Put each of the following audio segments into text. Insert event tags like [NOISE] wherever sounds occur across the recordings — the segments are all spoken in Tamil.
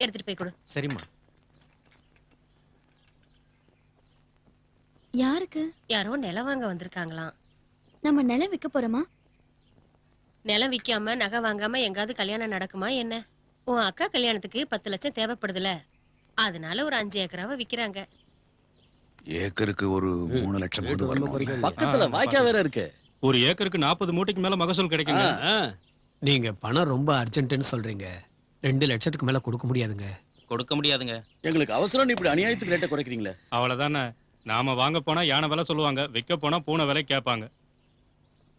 எடுத்துட்டு போய் கொடு சரிம்மா யாருக்கு யாரோ நிலம் வாங்க வந்திருக்காங்களாம் நம்ம நிலம் விற்க போறோமா நிலம் விக்காம நகை வாங்காம எங்காவது கல்யாணம் நடக்குமா என்ன உன் அக்கா கல்யாணத்துக்கு பத்து லட்சம் தேவைப்படுதுல அதனால ஒரு அஞ்சு ஏக்கராவை விக்கிறாங்க ஏக்கருக்கு ஒரு மூணு லட்சம் போது வரணும் பக்கத்துல வாய்க்கா வேற இருக்கு ஒரு ஏக்கருக்கு நாற்பது மூட்டைக்கு மேல மகசூல் கிடைக்குங்க. நீங்க பணம் ரொம்ப அர்ஜென்ட்னு சொல்றீங்க ரெண்டு லட்சத்துக்கு மேல கொடுக்க முடியாதுங்க. கொடுக்க முடியாதுங்க. எங்களுக்கு அவசரம் இப்படி அநியாயத்துக்கு ரேட்டை குறைக்கிறீங்களே? அவ்வளவுதானே. நாம வாங்க போனா யானை விலை சொல்லுவாங்க விற்க போனா பூனை விலை கேட்பாங்க.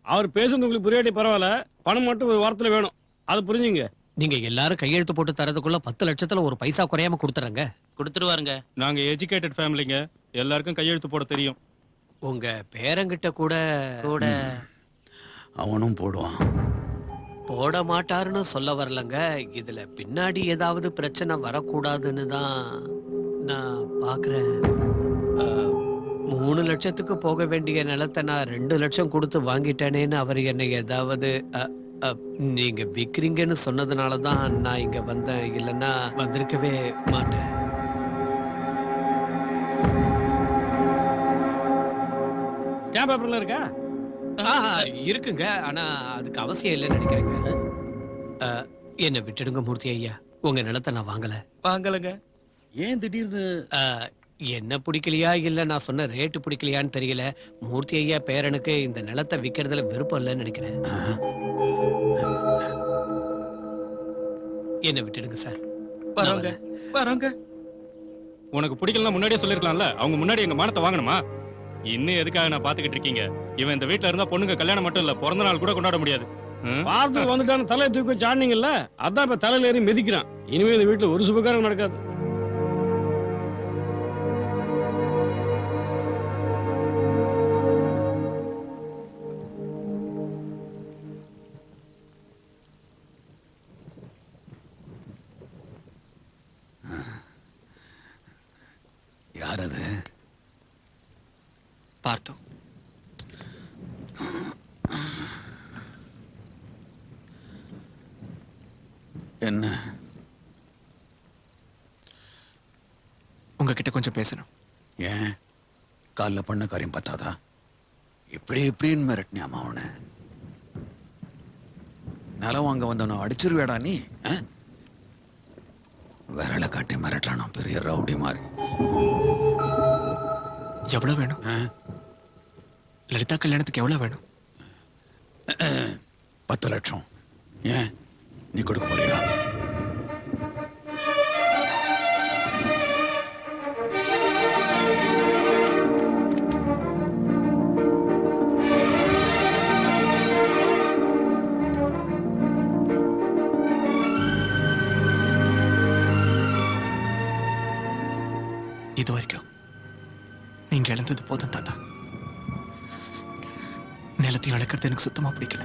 அவர் பேசுறது உங்களுக்கு புரியாட்டி பரவாயில்ல. பணம் மட்டும் ஒரு வாரத்துல வேணும். அது புரிஞ்சுங்க. நீங்க எல்லாரும் கையெழுத்து போட்டு தரதுக்குள்ள பத்து லட்சத்துல ஒரு பைசா குறையாம கொடுத்துறங்க. கொடுத்துருவாருங்க. நாங்க எஜுகேட்டட் ஃபேமிலிங்க எல்லாருக்கும் கையெழுத்து போட தெரியும். உங்க பேரங்கிட்ட கூட கூட. அவனும் போடுவான். போட மாட்டாருன்னு சொல்ல வரலங்க. இதுல பின்னாடி ஏதாவது பிரச்சனை வரக்கூடாதுன்னு தான் நான் பாக்குறேன். மூணு லட்சத்துக்கு போக வேண்டிய நிலத்தை நான் ரெண்டு லட்சம் கொடுத்து வாங்கிட்டேனேன்னு அவர் என்னை ஏதாவது நீங்க விக்கிறீங்கன்னு சொன்னதுனால தான் நான் இங்க வந்தேன். இல்லைன்னா வந்திருக்கவே மாட்டேன். கேம் பேப்பர்ல இருக்கா? இருக்குங்க. ஆனா அதுக்கு அவசியம் இல்லைன்னு நினைக்கிறேங்க. என்னை விட்டுடுங்க மூர்த்தி ஐயா. உங்க நிலத்தை நான் வாங்கல. வாங்கலங்க. ஏன் திடீர்னு? என்ன பிடிக்கலையா? இல்ல நான் சொன்ன ரேட்டு பிடிக்கலையான்னு தெரியல. மூர்த்தி ஐயா பேரனுக்கு இந்த நிலத்தை விக்கிறதுல விருப்பம் இல்லைன்னு நினைக்கிறேன். என்ன விட்டுடுங்க சார். வரோங்க. வரோங்க. உனக்கு பிடிக்கலன்னா முன்னாடியே சொல்லிருக்கலாம்ல. அவங்க முன்னாடி எங்க மானத்தை வாங்கணுமா? இன்னும் எதுக்காக நான் பாத்துக்கிட்டு இருக்கீங்க? இவன் இந்த வீட்டுல இருந்தா பொண்ணுங்க கல்யாணம் மட்டும் இல்ல பிறந்த நாள் கூட கொண்டாட முடியாது. வாரத்துக்கு பார்த்து தலையை தூக்கி வச்சு ஆடினீங்கல்ல அதான் இப்ப தலையில ஏறி மிதிக்கிறான். இனிமே இந்த வீட்டுல ஒரு சுபகாரம் நடக்காது. உங்ககிட்ட கொஞ்சம் பேசணும். ஏன்? காலைல பண்ண காரியம் பத்தாதா இப்படி இப்படின்னு மிரட்டினியாமா அவனை நிலம் வாங்க வந்தவனை அடிச்சிருவேடா நீ? விரலை காட்டி மிரட்டுறானா பெரிய ரவுடி மாதிரி. எவ்வளவு வேணும்? லலிதா கல்யாணத்துக்கு எவ்வளவு வேணும்? பத்து லட்சம். ஏன்? நீ கொடுக்க போறியா? இழந்தது போதும் தாத்தா. நிலத்தையும் இழக்கிறது எனக்கு சுத்தமா பிடிக்கல.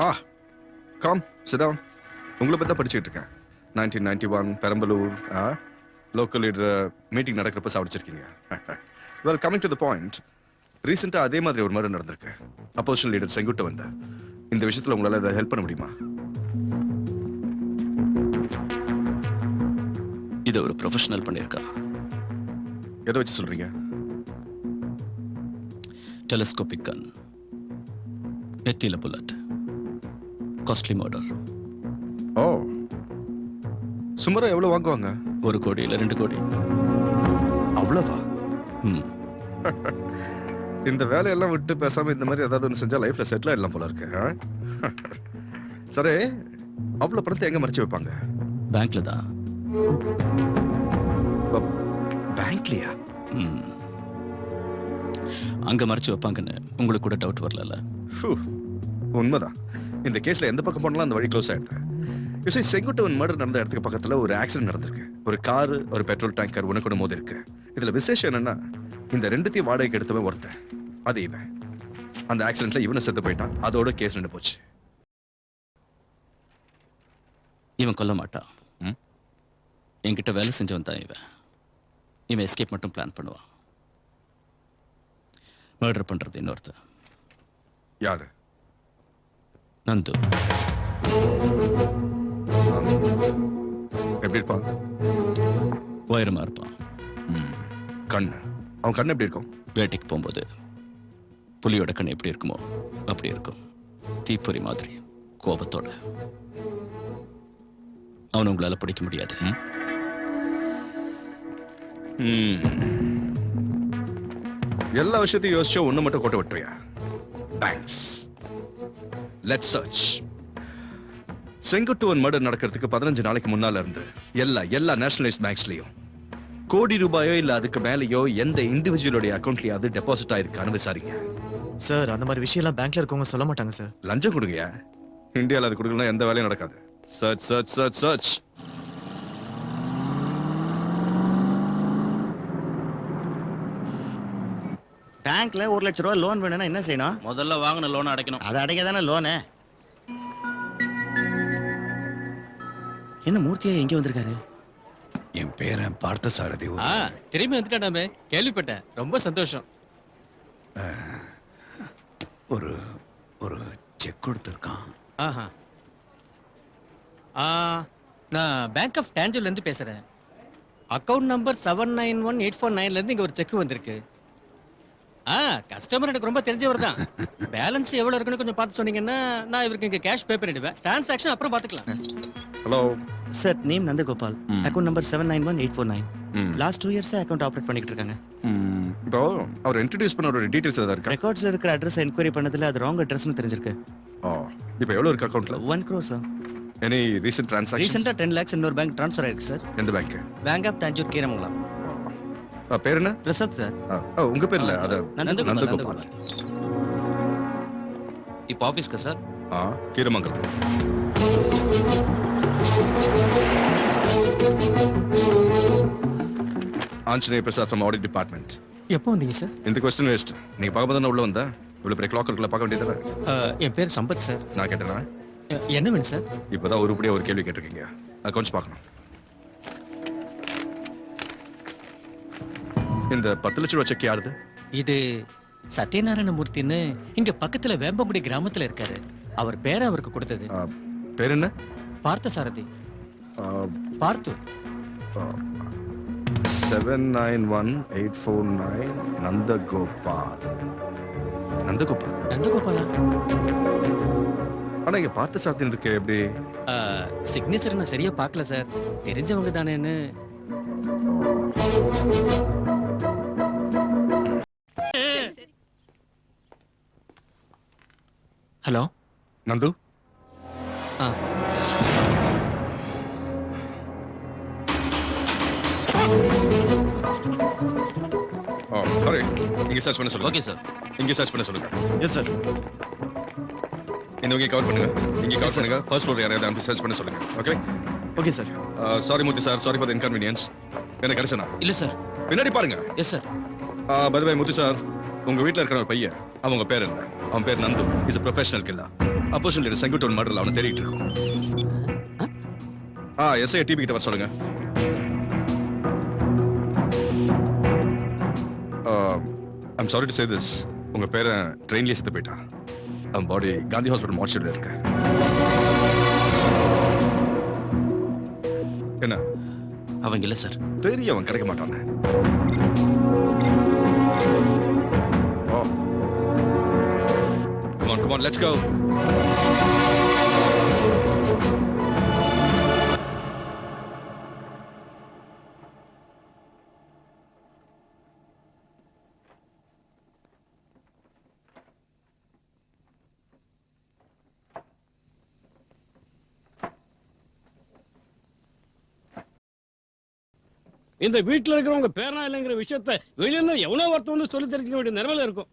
ஆ காம் சிட் உங்களை பற்றி தான் படிச்சுட்டு இருக்கேன். Nineteen ninety one Perambalur local leader meeting நடக்கிறப்ப சாப்பிடிச்சிருக்கீங்க well coming to the point ரீசெண்டாக அதே மாதிரி ஒரு மர்டர் நடந்திருக்கு. அப்போசிஷன் லீடர் செங்குட்ட வந்த. இந்த விஷயத்தில் உங்களால் அதை ஹெல்ப் பண்ண முடியுமா? இது ஒரு ப்ரொஃபஷனல் பண்ணியிருக்கா எதை வச்சு சொல்றீங்க? டெலிஸ்கோபிக் கன் நெத்தியில புல்லட் காஸ்ட்லி மர்டர் ஓ. சுமாரா எவ்வளோ வாங்குவாங்க? ஒரு கோடி இல்லை ரெண்டு கோடி. அவ்வளோவா? ம். இந்த வேலையெல்லாம் விட்டு பேசாம இந்த மாதிரி ஏதாவது ஒன்று செஞ்சா லைஃப்ல செட்டில் ஆயிடலாம் போல இருக்கு ஆ? சரி அவ்வளோ பணத்தை எங்க மறைச்சு வைப்பாங்க? பேங்க்ல தான். பேங்க்லயா ம். அங்க மறைச்சு வைப்பாங்கன்னு உங்களுக்கு கூட டவுட் வரல உண்மைதான். இந்த கேஸ்ல எந்த பக்கம் போனாலும் அந்த வழி க்ளோஸ் ஆயிடுது. யூசி செங்குட்டவன் மர்டர் நடந்த இடத்துக்கு பக்கத்துல ஒரு ஆக்சிடென்ட் நடந்திருக்கு. ஒரு காரு ஒரு பெட்ரோல் டேங்கர் உனக்கு மோதி இருக்கு இதுல விசேஷம் என்னன்னா இந்த ரெண்டுத்தையும் வாடகைக்கு எடுத்தவன் ஒருத்தன். அது இவன். அந்த ஆக்சிடென்ட்ல இவனை செத்து போயிட்டான். அதோட கேஸ் நின்று போச்சு. இவன் கொல்ல மாட்டான்? என்கிட்ட வேலை செஞ்சவன் தான் இவன். இவன் எஸ்கேப் மட்டும் பிளான் பண்ணுவான். மர்டர் பண்றது இன்னொருத்தன். யாரு? நந்து. எப்படி இருப்பான்? உயரமா இருப்பான். ம். கண்ணு. அவன் கண்ணு எப்படி இருக்கும்? வேட்டைக்கு போகும்போது புலியோட கண் எப்படி இருக்குமோ அப்படி இருக்கும். தீப்பொறி மாதிரி கோபத்தோட. அவனை உங்களால பிடிக்க முடியாது. எல்லா விஷயத்தையும் யோசிச்சா ஒண்ணு மட்டும் கோட்டை விட்டுறியா thanks let search Senguttuvan murder நடக்கிறதுக்கு பதினஞ்சு நாளைக்கு முன்னால இருந்து எல்லா எல்லா நேஷனலைஸ் பேங்க்ஸ்லயும் கோடி ரூபாயோ இல்ல அதுக்கு மேலயோ எந்த இண்டிவிஜுவலுடைய அக்கௌண்ட்லயாவது டெபாசிட் ஆயிருக்கான்னு விசாரிங்க. சார் அந்த மாதிரி விஷயம்லாம் பேங்க்ல இருக்கவங்க சொல்ல மாட்டாங்க சார் லஞ்சம் கொடுங்கயா இந்தியால அது கொடுக்கலாம் எந்த வேலையும் நடக்காது. சர்ச் சர்ச் சர்ச் சர்ச் பேங்க்ல ஒரு லட்ச ரூபா லோன் வேணும்னா என்ன செய்யணும்? முதல்ல வாங்கின லோன் அடைக்கணும். அதை அடைக்க தானே லோனு என்ன மூர்த்தியா எங்க வந்திருக்காரு? என் பேரன் பார்த்த சாரதி ஆ திரும்பி வந்துட்டாடாமே கேள்விப்பட்டேன். ரொம்ப சந்தோஷம். ஒரு ஒரு செக் கொடுத்துருக்கான். ஆஹா. ஆ நான் பேங்க் ஆஃப் டேஞ்சல்ல இருந்து பேசுறேன். Account number seven nine one eight four நைன்ல இருந்து இங்க ஒரு செக் வந்திருக்கு. ஆ கஸ்டமர் எனக்கு ரொம்ப தெரிஞ்சவர் தான். பேலன்ஸ் எவ்வளவு இருக்குன்னு கொஞ்சம் பார்த்து சொன்னீங்கன்னா நான் இவருக்கு இங்க கேஷ் பே பண்ணிடுவேன். டிரான்சாக்ஷன் அப்புறம் பார்த்துக்கலாம். Hello sir name Nandagopal. Account number seven nine one eight four nine. Last two years account operate பண்ணிட்டு இருக்காங்க. இப்போ அவர் இன்ட்ரடியூஸ் பண்ண ஒரு டீடைல்ஸ் ஏதாவது இருக்கா? ரெக்கார்ட்ஸ்ல இருக்கிற அட்ரஸ் என்கொயரி பண்ணதுல அது ராங் அட்ரஸ்னு தெரிஞ்சிருக்கு. ஓ இப்போ எவ்வளவு இருக்கு அக்கௌண்ட்ல one crore sir any recent transaction ரீசெண்டா டென் லேக்ஸ் இன்னொரு பேங்க் ட்ரான்ஸ்ஃபர் ஆயிருக்கு சார் எந்த bank bank of Tanjore Keeramangalam. பேர் என்ன? பிரசாத் சார். உங்க பேர் இல்ல அத நந்தகோபால், இப்போ ஆபீஸ்க்கு sir? Ah Keeramangalam. Anjaneya Prasad from audit department எப்போ வந்தீங்க சார்? இந்த கொஸ்டின் வேஸ்ட் நீங்க பார்க்க தானே உள்ள வந்தா? இவ்வளவு பெரிய கிளாக் இருக்குல்ல பார்க்க வேண்டியது என் பேர் சம்பத் சார். நான் கேட்டேனா? என்ன வேணும் சார்? இப்பதான் உருப்படியா ஒரு கேள்வி கேட்டிருக்கீங்க. அக்கௌண்ட்ஸ் பார்க்கணும். இந்த பத்து லட்ச ரூபா செக் யாருது? இது சத்யநாராயண மூர்த்தின்னு இங்க பக்கத்துல வேம்பங்குடி கிராமத்துல இருக்காரு. அவர் பேரை அவருக்கு கொடுத்தது. ஆ, பேர் என்ன பார்த்த. சாரதி பார்த்து seven nine one eight four nine Nandagopal. Nandagopal? Nandagopala? ஆனா இங்க பார்த்த சாத்தியம் இருக்கு எப்படி? சிக்னேச்சர் நான் சரியா பார்க்கல சார் தெரிஞ்சவங்க தானேன்னு. நந்து சாரி இங்க சர்ச் பண்ண சொல்லுங்க. ஓகே சார் இங்க சர்ச் பண்ண சொல்லுங்க. எஸ் சார் இந்த வகையை கவர் பண்ணுங்க. இங்க கவர் பண்ணுங்க. ஃபர்ஸ்ட் ஃப்ளோர் யாரையாவது அனுப்பி சர்ச் பண்ண சொல்லுங்க. Okay okay sir sorry Murthy sir sorry for the inconvenience என்ன கிடைச்சனா இல்ல சார் பின்னாடி பாருங்க. Yes sir bye Murthy sir உங்க வீட்ல இருக்கிற ஒரு பையன் அவங்க பேர் என்ன? அவன் பேர் Nandu is professional killer opposition Senguttuvan மர்டர்ல அவனை தேடிட்டு இருக்கோம். ஆ எஸ்ஐ டிவி கிட்ட வர சொல்லுங்க. I'm sorry to say this உங்க பேரை ட்ரெயின்லயே செத்து போயிட்டான். அவன் பாடி காந்தி ஹாஸ்பிட்டல் மார்ச்சரியில் இருக்கு. என்ன? அவங்க இல்ல சார் தெரிய அவன் கிடைக்க மாட்டானே Come on, come on, let's go. இந்த வீட்டுல இருக்கிறவங்க பேரனா இல்லைங்கிற விஷயத்த வெளியில எவனோ ஒருத்தன் வந்து சொல்லி தெரிஞ்சுக்க வேண்டிய நிலைமையில இருக்கும்.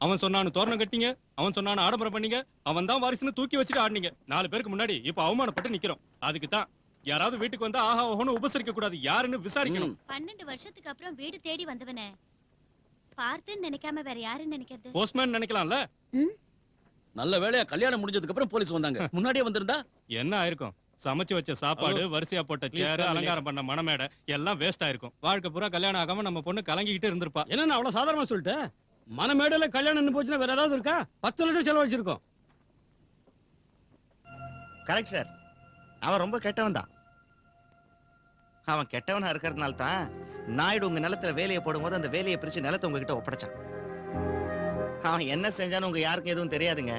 அவன் சொன்னான்னு தோரணம் கட்டிங்க அவன் சொன்னான்னு ஆடம்பரம் பண்ணீங்க அவன் தான் வாரிசுன்னு தூக்கி வச்சுட்டு ஆடினீங்க. நாலு பேருக்கு முன்னாடி இப்ப அவமானப்பட்டு நிக்கிறோம். அதுக்கு தான் யாராவது வீட்டுக்கு வந்தா ஆஹா ஓஹோன்னு உபசரிக்க கூடாது யாருன்னு விசாரிக்கணும். பன்னெண்டு வருஷத்துக்கு அப்புறம் வீடு தேடி வந்தவனே. பார்த்துன்னு நினைக்காம வேற யாருன்னு நினைக்கிறது? போஸ்ட்மேன் நினைக்கலாம்ல? நல்ல வேலையா கல்யாணம் முடிஞ்சதுக்கு அப்புறம் போலீஸ் வந்தாங்க. முன்னாடியே வந்திருந்தா? என்ன ஆயிருக்கும்? சமைச்சு வச்ச சாப்பாடு வரிசையா போட்ட சேர். அலங்காரம் பண்ண மணமேடை எல்லாம் வேஸ்ட் ஆயிருக்கும். வாழ்க்கை பூரா கல்யாணம் ஆகாம நம்ம பொண்ணு கலங்கிக்கிட்டு இருந்திருப்பா. என்ன அவ்வளவு சாதாரணமா சொல்லிட்டேன் மனமேடையில கல்யாணம் போச்சுன்னா வேற ஏதாவது இருக்கா? பத்து லட்சம் செலவழிச்சிருக்கோம். கரெக்ட் சார் அவன் ரொம்ப கெட்டவன் தான். அவன் கெட்டவனா இருக்கிறதுனால தான் நாயுடு உங்க நிலத்துல வேலையை போடும்போது அந்த வேலையை பிரிச்சு நிலத்தை உங்ககிட்ட ஒப்படைச்சான். அவன் என்ன செஞ்சான்னு உங்க யாருக்கும் எதுவும் தெரியாதுங்க.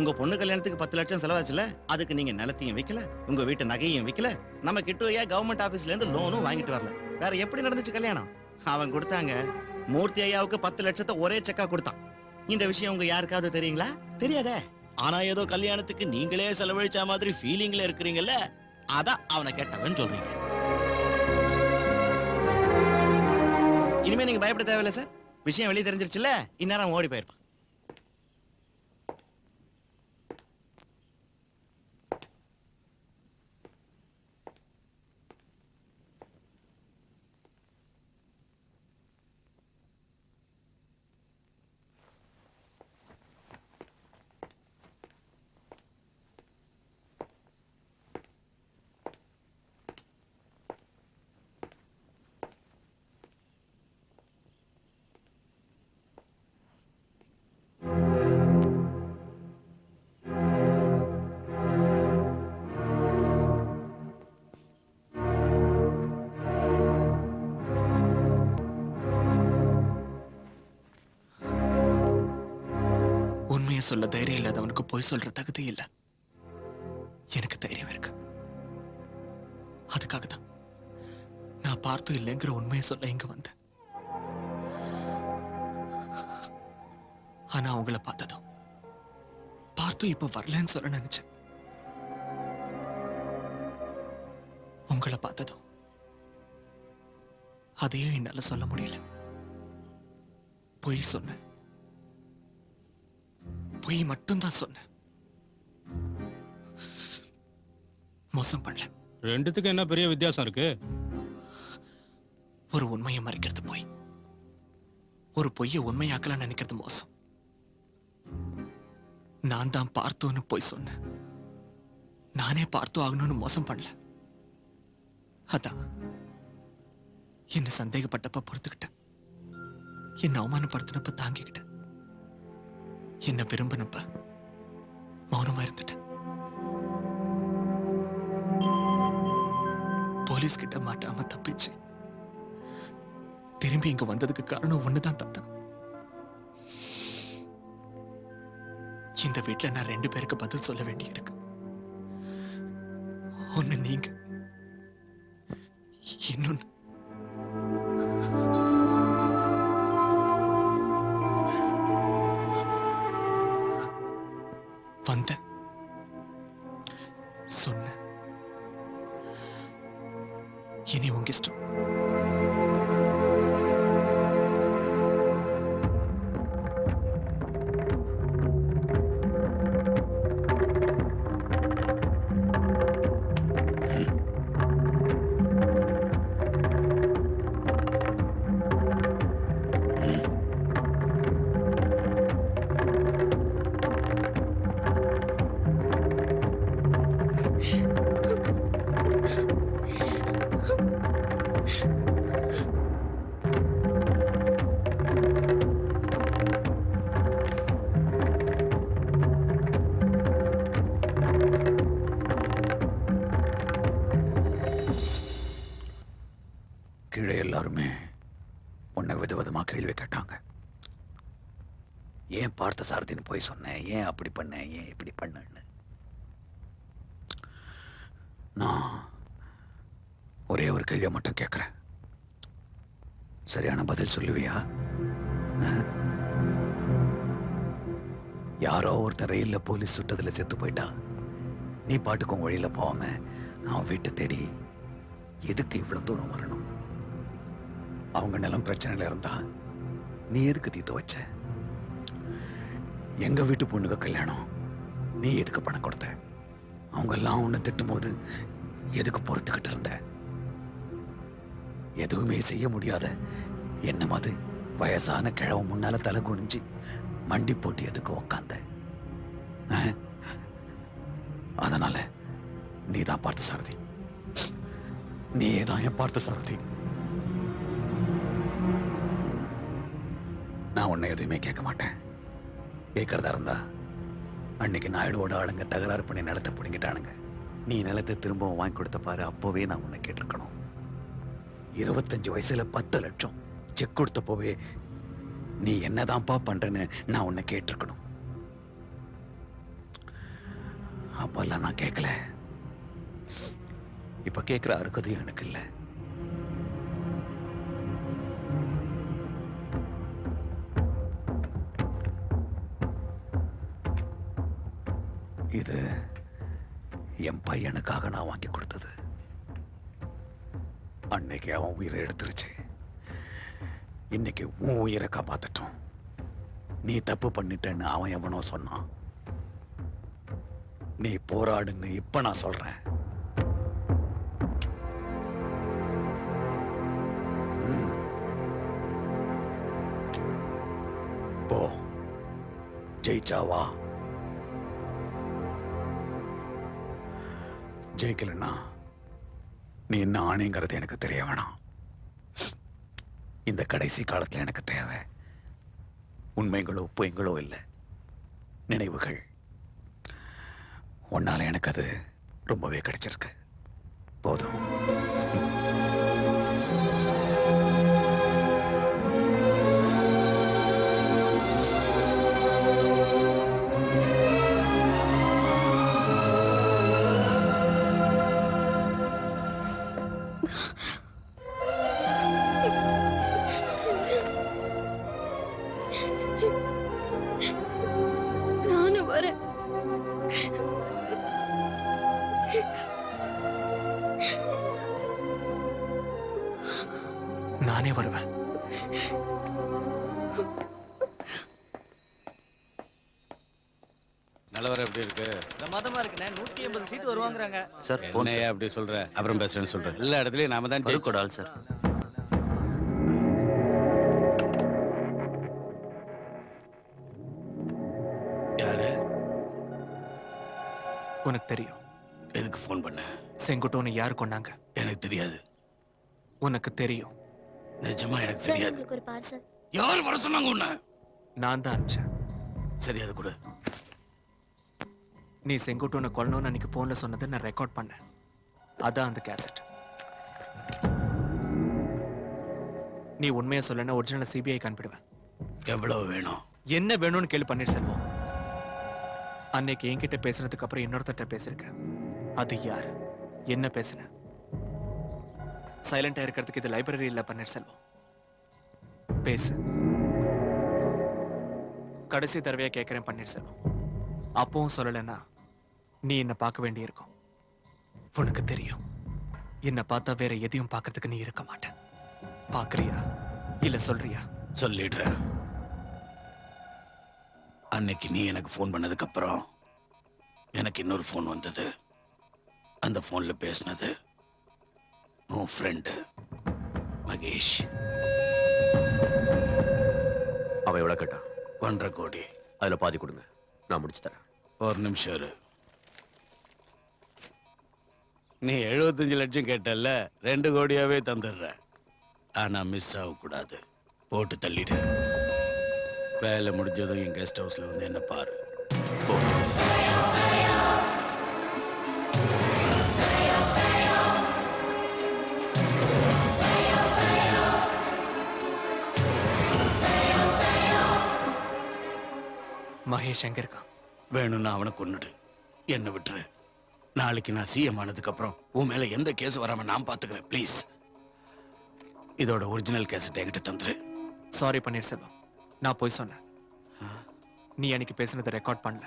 உங்க பொண்ணு கல்யாணத்துக்கு பத்து லட்சம் செலவாச்சுல? அதுக்கு நீங்க நிலத்தையும் விற்கல உங்க வீட்டு நகையும் விற்கல நம்ம கிட்டோயா கவர்மெண்ட் ஆபீஸ்ல இருந்து லோனும் வாங்கிட்டு வரல. வேற எப்படி நடந்துச்சு கல்யாணம்? அவன் கொடுத்தாங்க. மூர்த்தி ஐயாவுக்கு பத்து லட்சத்தை ஒரே செக்கா கொடுத்தான். இந்த விஷயம் உங்க யாருக்காவது தெரியுங்களா? தெரியாதே. ஆனா ஏதோ கல்யாணத்துக்கு நீங்களே செலவழிச்ச மாதிரி ஃபீலிங்ல இருக்கிறீங்கல்ல அதான் அவனை கேட்டவன் சொல்றீங்க. இனிமே நீங்க பயப்பட தேவையில்ல சார் விஷயம் வெளியே தெரிஞ்சிருச்சுல இந்நேரம் ஓடி போயிருப்பான். சொல்ல தைரியம் இல்லாதவனுக்கு போய் சொல்ற தகுதி இல்லை. எனக்கு தைரியம் இருக்கு. அதுக்காக தான் நான் பார்த்து இல்லைங்கிற உண்மையை சொல்ல இங்க வந்தேன். ஆனா அவங்கள பார்த்ததும் பார்த்து இப்ப வரலன்னு சொல்ல நினைச்சேன். உங்களை பார்த்ததும் அதையும் என்னால சொல்ல முடியல. பொய் சொன்னேன். பொய் மட்டும்தான் சொன்னேன். மோசம் பண்ணல. ரெண்டுத்துக்கு என்ன பெரிய வித்தியாசம் இருக்கு? ஒரு உண்மையை மறைக்கிறது பொய். ஒரு பொய்யை உண்மையாக்கலாம் நினைக்கிறது மோசம். நான் தான் பார்த்தோன்னு பொய் சொன்னேன். நானே பார்த்தோ ஆகணும்னு மோசம் பண்ணல. அதான். என்ன சந்தேகப்பட்டப்ப பொறுத்துக்கிட்டேன். என்ன அவமானப்படுத்தினப்ப தாங்கிக்கிட்டேன். என்ன விரும்பினப்ப மௌனமா இருந்துட்டேன். போலீஸ் கிட்ட மாட்டாம தப்பிச்சு திரும்பி இங்க வந்ததுக்கு காரணம் ஒண்ணுதான் தாத்தா இந்த வீட்டுல நான் ரெண்டு பேருக்கு பதில் சொல்ல வேண்டியிருக்கு. ஒண்ணு நீங்க இன்னொன்னு போய் சொன்னேன் ஏன் அப்படி பண்ணேன் ஏன் இப்படி பண்ணேன்னு? நான் ஒரே ஒரு கேள்வியை மட்டும் கேட்குறேன் சரியான பதில் சொல்லுவியா? ஆ? யாரோ ஒருத்தன் ரயிலில் போலீஸ் சுட்டதில் செத்து போயிட்டா. நீ பாட்டுக்கும் வழியில போகாம அவன் வீட்டை தேடி எதுக்கு இவ்வளோ தூரம் வரணும்? அவங்க நிலம் பிரச்சனையில் இருந்தா நீ எதுக்கு தீர்த்து வச்ச? எங்கள் வீட்டு பொண்ணுக்கு கல்யாணம்? நீ எதுக்கு பணம் கொடுத்த? அவங்க எல்லாம் உன்னை திட்டும்போது எதுக்கு பொறுத்துக்கிட்டு இருந்த? எதுவுமே செய்ய முடியாத என்ன மாதிரி வயசான கிழவன் முன்னால தலை குனிஞ்சு மண்டி போட்டு எதுக்கு உக்காந்த? ஆ? அதனால நீ தான் பார்த்த சாரதி. நீ தான் என் பார்த்த சாரதி. நான் உன்னை எதுவுமே கேட்க மாட்டேன். கேட்கறதா இருந்தா அன்னைக்கு நாயுடுவோட ஆளுங்க தகராறு பண்ணி நிலத்தை பிடிங்கிட்டானுங்க. நீ நிலத்தை திரும்பவும் வாங்கி கொடுத்த பாரு அப்போவே நான் உன்னை கேட்டிருக்கணும். இருபத்தஞ்சு வயசுல பத்து லட்சம் செக் கொடுத்தப்போவே நீ என்னதான்ப்பா பண்றேன்னு நான் உன்னை கேட்டிருக்கணும். அப்பெல்லாம் நான் கேட்கல இப்ப கேட்கிற அறுக்கதையும் எனக்கு இல்லை. பையனுக்காக நான் வாங்கி கொடுத்தது. அன்னைக்கு அவன் உயிரை எடுத்துருச்சு. இன்னைக்கு உன் உயிரை காப்பாத்தட்டும். நீ தப்பு பண்ணிட்டேன்னு அவன் எவனோ சொன்னான். நீ போராடுன்னு இப்ப நான் சொல்றேன். போ. ஜெயிச்சா ஜெயிக்கலன்னா நீ என்ன ஆணைங்கிறது எனக்கு தெரிய வேணாம். இந்த கடைசி காலத்தில் எனக்கு தேவை. உண்மைகளோ பொய்களோ இல்லை. நினைவுகள். உன்னால எனக்கு அது ரொம்பவே கிடைச்சிருக்கு. போதும். நானும் வரேன். நானே வருவேன். நிலவரம் எப்படி இருக்கு? பிரமாதமா இருக்குண்ணே. நூத்தி எண்பது சீட் வருவாங்கறாங்க. சார் என்னையா அப்படி சொல்ற? அப்புறம் பேசுறேன்னு சொல்றேன். எல்லா இடத்துலயும் நாம தான் ஜெயிச்சோம் சார். உனக்கு தெரியும். எதுக்கு ஃபோன் பண்ண? செங்குட்டோன்னு யார் கொண்டாங்க எனக்கு தெரியாது. உனக்கு தெரியும். நிஜமா எனக்கு தெரியாது. ஒரு பார்சல் யார் வர சொன்னாங்க உன்ன? நான் தான் அனுப்பிச்சேன். சரி அது கூட. நீ செங்குட்டோனை கொல்லணும்னு அன்னைக்கு ஃபோன்ல சொன்னதை நான் ரெக்கார்ட் பண்ணேன். அதான் அந்த கேசட் நீ உண்மையை சொல்லனா ஒரிஜினல் சிபிஐ அனுப்பிடுவேன். எவ்வளவு வேணும்? என்ன வேணும்னு கேள்வி பன்னீர்செல்வம். அன்னைக்கு என்கிட்ட பேசுனதுக்கு அப்புறம் இன்னொருத்தட்ட பேசியிருக்கேன் அது யார்? என்ன பேசுன சைலண்டா இருக்கிறதுக்கு இது லைப்ரரி இல்ல பன்னீர்செல்வம் பேசு. கடைசி தடவையா கேட்கிறேன் பன்னீர்செல்வம் அப்பவும் சொல்லலைன்னா நீ என்ன பார்க்க வேண்டியிருக்கும். உனக்கு தெரியும். என்ன பார்த்தா வேற எதையும் பார்க்கறதுக்கு நீ இருக்க மாட்ட. பாக்குறியா இல்ல சொல்றியா? சொல்லிடுறேன். அன்னைக்கு நீ எனக்கு ஃபோன் பண்ணதுக்கு அப்புறம் எனக்கு இன்னொரு ஃபோன் வந்தது. அந்த ஃபோன்ல பேசினது உன் ஃப்ரெண்டு மகேஷ். அவ எவ்வளவு கேட்டா ஒன்றரை கோடி. அதுல பாதி கொடுங்க. நான் முடிச்சு தரேன். ஒரு நிமிஷம் இரு. நீ எழுபத்தஞ்சு லட்சம் கேட்டல்ல ரெண்டு கோடியாவே தந்துடுற ஆனா மிஸ் ஆகக்கூடாது. போட்டு தள்ளிடு. வேலை முடிஞ்சதும் என் கெஸ்ட் ஹவுஸ்ல வந்து என்ன பாரு. மகேஷ் எங்க இருக்கான்? வேணும்னா அவனை கொன்னுடு. என்ன விட்டுரு. நாளைக்கு நான் சிஎம் ஆனதுக்கு அப்புறம் உன் மேல எந்த கேஸ் வராம நான் பாத்துக்கிறேன் ப்ளீஸ் இதோட ஒரிஜினல் கேசட் என்கிட்ட தந்துரு. சாரி பன்னீர்செல்வம். நான் போய் சொன்னேன். நீ அன்னைக்கு பேசுனதை ரெக்கார்ட் பண்ணல.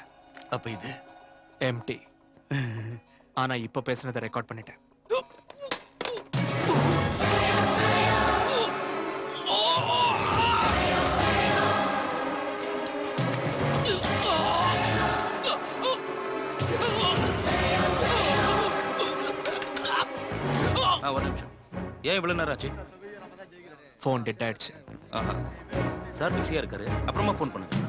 அப்ப இது? எம்டி ஆனா இப்ப பேசுனதை ரெக்கார்ட் பண்ணிட்டேன். ஒரு நிமிஷம். ஏன் இவ்வளவு நேரம் ஆச்சு? ஃபோன் டெட் ஆயிடுச்சு. ஆஹா. சார் பிஸியாக இருக்காரு. அப்புறமா ஃபோன் பண்ணுங்க.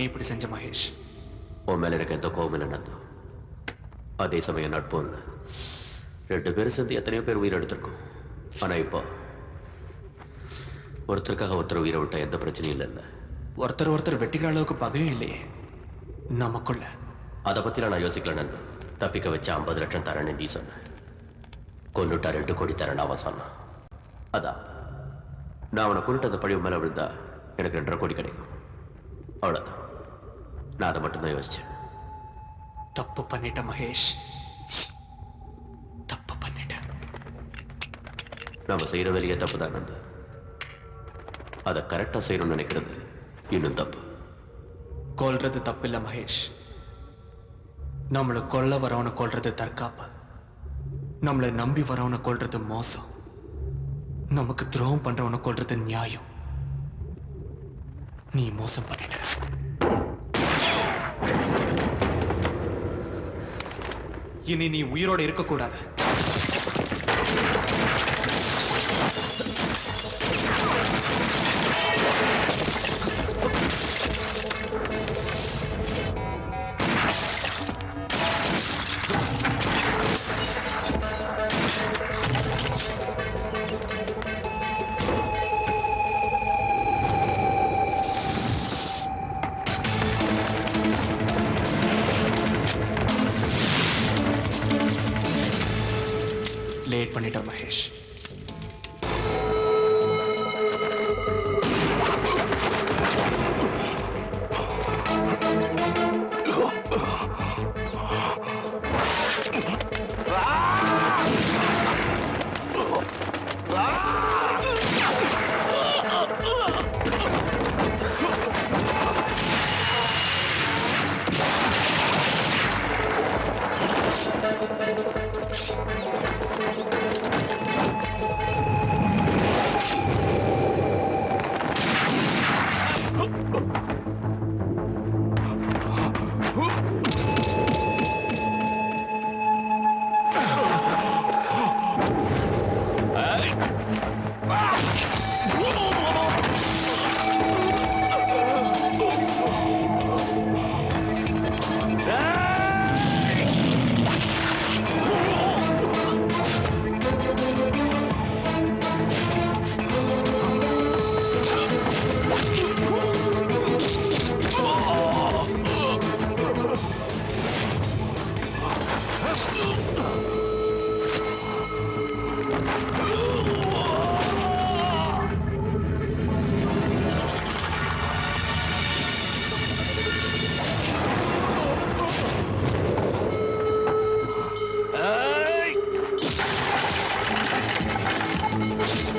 ஏன் இப்படி செஞ்ச மகேஷ்? உன் மேல எனக்கு எந்த கோவம் இல்லை நந்து. அதே சமயம் நட்பும் இல்லை. ரெண்டு பேரும் சேர்ந்து எத்தனையோ பேர் உயிர் எடுத்திருக்கோம். ஆனா இப்போ ஒருத்தருக்காக ஒருத்தர் உயிரை விட்டா எந்த பிரச்சனையும் இல்லைல்ல. ஒருத்தர் ஒருத்தர் வெட்டிக்கிற அளவுக்கு பகையும் இல்லையே. நமக்குள்ள. அதை பத்திலாம் நான் யோசிக்கல நந்து. தப்பிக்க வச்ச ஐம்பது லட்சம் தரேன்னு நீ சொன்ன. கொன்னுட்டா ரெண்டு கோடி தரேன் அவன் சொன்னான் அதான். நான் அவனை கொண்டுட்டு அந்த பழிவு மேல விழுந்தா எனக்கு ரெண்டரை கோடி கிடைக்கும். அவ்வளவுதான். நான் அதை மட்டும்தான் யோசிச்சேன். தப்பு பண்ணிட்ட மகேஷ். தப்பு பண்ணிட்ட. நம்ம செய்யற வேலையே தப்பு தான் நந்து அதை கரெக்டா செய்யணும்னு நினைக்கிறது இன்னும் தப்பு. கொல்றது தப்பில்ல மகேஷ். நம்மளை கொல்ல வரவனை கொல்றது தற்காப்பு. நம்மளை நம்பி வரவனை கொல்றது மோசம். நமக்கு துரோகம் பண்றவனை கொல்றது நியாயம். நீ மோசம் பண்ணிட்ட. இனி நீ உயிரோட இருக்கக்கூடாது. லேட் பண்ணிட்ட மகேஷ்.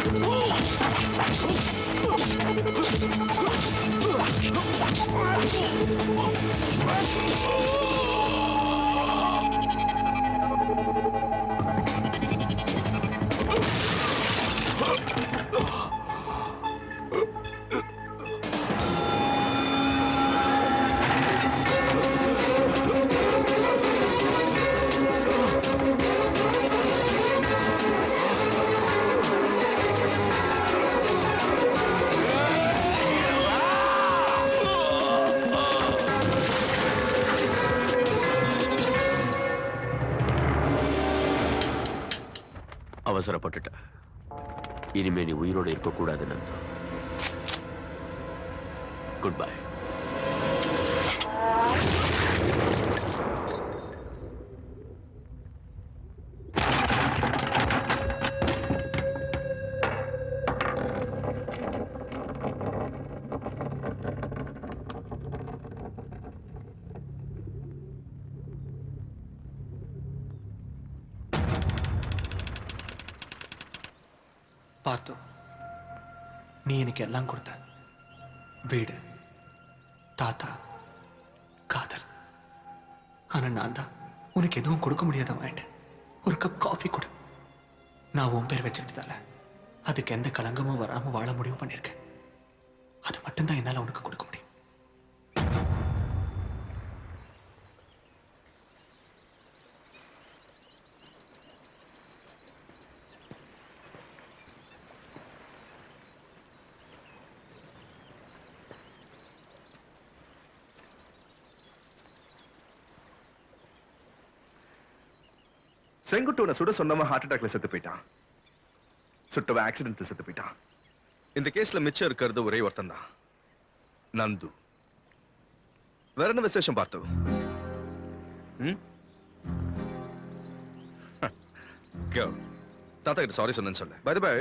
Oh! அவசரப்பட்டுட்ட. இனிமே நீ உயிரோடு இருக்கக்கூடாது நந்து. குட் பை பார்த்தோம். நீ எனக்கு எல்லாம் கொடுத்த. வீடு தாத்தா காதல். ஆனா நான் தான் உனக்கு எதுவும் கொடுக்க முடியாத முடியாதவன்ட்டேன் ஒரு கப் காஃபி கொடு. நான் உன் பேர் வச்சுக்கிட்டதால அதுக்கு எந்த களங்கமும் வராம வாழ முடிவு பண்ணியிருக்கேன். அது மட்டும்தான் என்னால உனக்கு கொடுக்க முடியும் செங்குட்டுவனை சுட சொன்னவன் ஹார்ட் அட்டாக்ல செத்து போயிட்டான். சுட்டவன் ஆக்சிடென்ட் செத்து போயிட்டான். இந்த கேஸ்ல மிச்சம் இருக்கிறது ஒரே ஒருத்தன் தான் நந்து. வேற என்ன விசேஷம் பார்த்து? [LAUGHS] தாத்தா கிட்ட சாரி சொன்னேன்னு சொல்லு. பை பை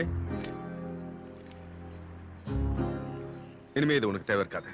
இனிமே இது உனக்கு தேவை இருக்காது.